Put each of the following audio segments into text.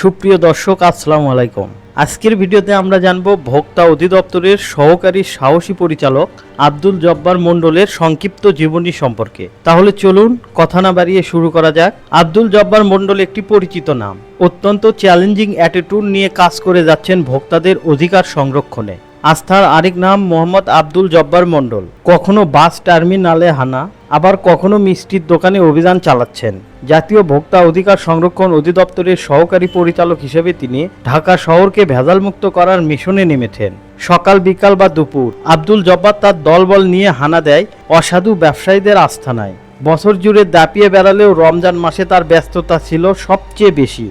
সুপ্রিয় দর্শক, আসসালামু আলাইকুম। আজকের ভিডিওতে আমরা জানব ভোক্তা অধিদপ্তরের সহকারী সাহসী পরিচালক আব্দুল জব্বার মণ্ডলের সংক্ষিপ্ত জীবনী সম্পর্কে। তাহলে চলুন কথা না বাড়িয়ে শুরু করা যাক। আব্দুল জব্বার মণ্ডল একটি পরিচিত নাম। অত্যন্ত চ্যালেঞ্জিং অ্যাটিটিউড নিয়ে কাজ করে যাচ্ছেন ভোক্তাদের অধিকার সংরক্ষণে। আস্থার আরেক নাম মোহাম্মদ আব্দুল জব্বার মণ্ডল। কখনো বাস টার্মিনালে হানা, আবার কখনো মিষ্টির দোকানে অভিযান চালাচ্ছেন। জাতীয় ভোক্তা অধিকার সংরক্ষণ অধিদপ্তরের সহকারী পরিচালক হিসেবে তিনি ঢাকা শহরকে ভেজালমুক্ত করার মিশনে নেমেছেন। সকাল বিকাল বা দুপুর আব্দুল জব্বার তার দলবল নিয়ে হানা দেয় অসাধু ব্যবসায়ীদের আস্থানায়। বছর জুড়ে দাপিয়ে বেড়ালেও রমজান মাসে তার ব্যস্ততা ছিল সবচেয়ে বেশি।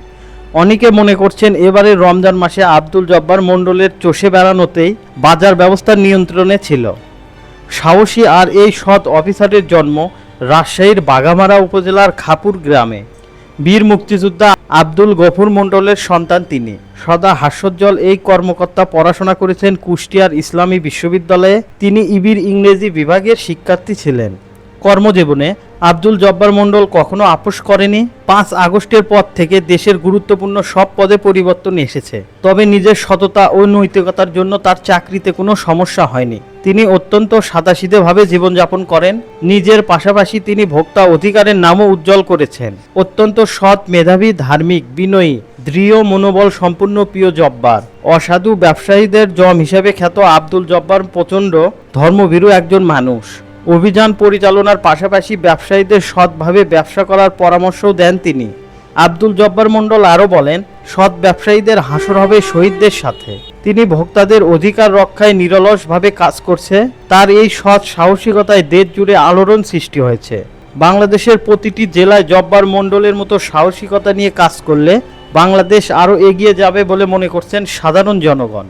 অনেকে মনে করছেন এবারে রমজান মাসে আব্দুল জব্বার মণ্ডলের চষে বেড়ানোতেই বাজার ব্যবস্থার নিয়ন্ত্রণে ছিল। সাহসী আর এই সৎ অফিসারের জন্ম রাজশাহীর বাগামারা উপজেলার খাপুর গ্রামে। বীর মুক্তিযোদ্ধা আব্দুল গফুর মণ্ডলের সন্তান তিনি। সদা হাস্যোজ্জ্বল এই কর্মকর্তা পড়াশোনা করেছেন কুষ্টিয়ার ইসলামী বিশ্ববিদ্যালয়ে। তিনি ইবির ইংরেজি বিভাগের শিক্ষার্থী ছিলেন। কর্মজীবনে আব্দুল জব্বার মণ্ডল কখনো আপোষ করেনি। পাঁচ আগস্টের পর থেকে দেশের গুরুত্বপূর্ণ সব পদে পরিবর্তন এসেছে। তবে নিজের সততা ও নৈতিকতার জন্য তার চাকরিতে কোনো সমস্যা হয়নি। তিনি অত্যন্ত সাদাসিধেভাবে জীবনযাপন করেন। নিজের পাশাপাশি তিনি ভোক্তা অধিকারের নামও উজ্জ্বল করেছেন। অত্যন্ত সৎ মেধাবী, ধার্মিক, বিনয়ী, দৃঢ়, মনোবল সম্পূর্ণ প্রিয় জব্বার। অসাধু ব্যবসায়ীদের জম হিসেবে খ্যাত আব্দুল জব্বার প্রচণ্ড ধর্মভীরু একজন মানুষ। অভিযান পরিচালনার পাশাপাশি ব্যবসায়ীদের সৎভাবে ব্যবসা করার পরামর্শও দেন তিনি। আব্দুল জব্বার মণ্ডল আরও বলেন, সৎ ব্যবসায়ীদের হাসর হবে শহীদদের সাথে। তিনি ভোক্তাদের অধিকার রক্ষায় নিরলসভাবে কাজ করছে। তার এই সৎ সাহসিকতায় দেশ জুড়ে আলোড়ন সৃষ্টি হয়েছে। বাংলাদেশের প্রতিটি জেলায় জব্বার মণ্ডলের মতো সাহসিকতা নিয়ে কাজ করলে বাংলাদেশ আরও এগিয়ে যাবে বলে মনে করছেন সাধারণ জনগণ।